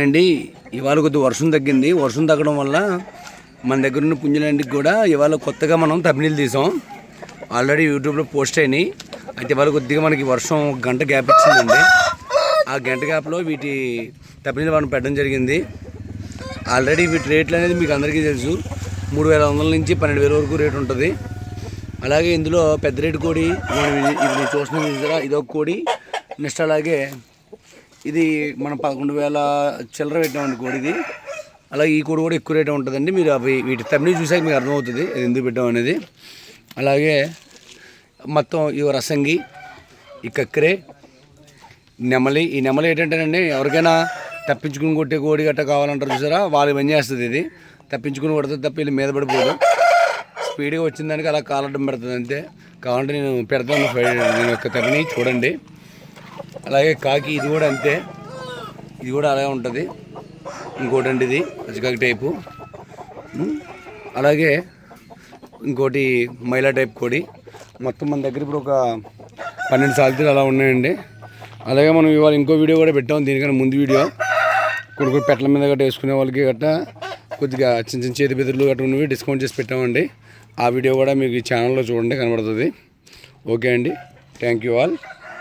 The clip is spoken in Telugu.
అండి ఇవాళ కొద్ది వర్షం తగ్గింది. వర్షం తగ్గడం వల్ల మన దగ్గర ఉన్న పుంజులంటికి కూడా ఇవాళ కొత్తగా మనం తమిళీలు తీసాం. ఆల్రెడీ యూట్యూబ్లో పోస్ట్ అయినాయి. అయితే ఇవాళ కొద్దిగా మనకి వర్షం గంట గ్యాప్ ఇచ్చిందండి. ఆ గంట గ్యాప్లో వీటి తమిళీలు మనం పెట్టడం జరిగింది. ఆల్రెడీ వీటి రేట్లు అనేది మీకు అందరికీ తెలుసు. మూడు వేల వందల నుంచి పన్నెండు వేల వరకు రేటు ఉంటుంది. అలాగే ఇందులో పెద్ద రేటు కోడి మనం ఇది- చూస్తున్నాం చూసారా? ఇదొక కోడి నెక్స్ట్ అలాగే ఇది మనం పదకొండు వేల చిల్లర పెట్టామండి కోడిది. అలాగే ఈ కోడి కూడా ఎక్కువ రేట్ ఉంటుందండి. మీరు అవి వీటి తమిళ చూసాక మీకు అర్థమవుతుంది ఇది ఎందుకు పెట్టాం అనేది. అలాగే మొత్తం ఈ రసంగి ఈ కక్కరే నెమలి. ఈ నెమలి ఏంటంటేనండి ఎవరికైనా తప్పించుకుని కొట్టే కోడి గట్ట కావాలంటారు చూసారా? వాళ్ళు పని చేస్తుంది ఇది. తప్పించుకుని కొడుతుంది తప్ప వీళ్ళు మీద పడిపోదు. స్పీడ్గా వచ్చిన దానికి అలా కాలడం పెడుతుంది అంతే. కావాలంటే నేను పెడతాను. నేను యొక్క తగిని చూడండి. అలాగే కాకి ఇది కూడా అంతే. ఇది కూడా అలాగే ఉంటుంది. ఇంకోటి అండి ఇది పచ్చికాకి టైపు. అలాగే ఇంకోటి మైలా టైప్ కోడి. మొత్తం మన దగ్గర ఇప్పుడు ఒక పన్నెండు సాల్తీలు అలా ఉన్నాయండి. అలాగే మనం ఇవాళ ఇంకో వీడియో కూడా పెట్టాం దీనికన్నా ముందు వీడియో. కొన్ని కొన్ని పెట్టల మీద గట్రా వేసుకునే వాళ్ళకి గట్రా కొద్దిగా చిన్న చిన్న చేతి బెదురులు గట్రా ఉన్నవి డిస్కౌంట్ చేసి పెట్టామండి. ఆ వీడియో కూడా మీకు ఈ ఛానల్లో చూడండి కనబడుతుంది. ఓకే అండి. Thank you all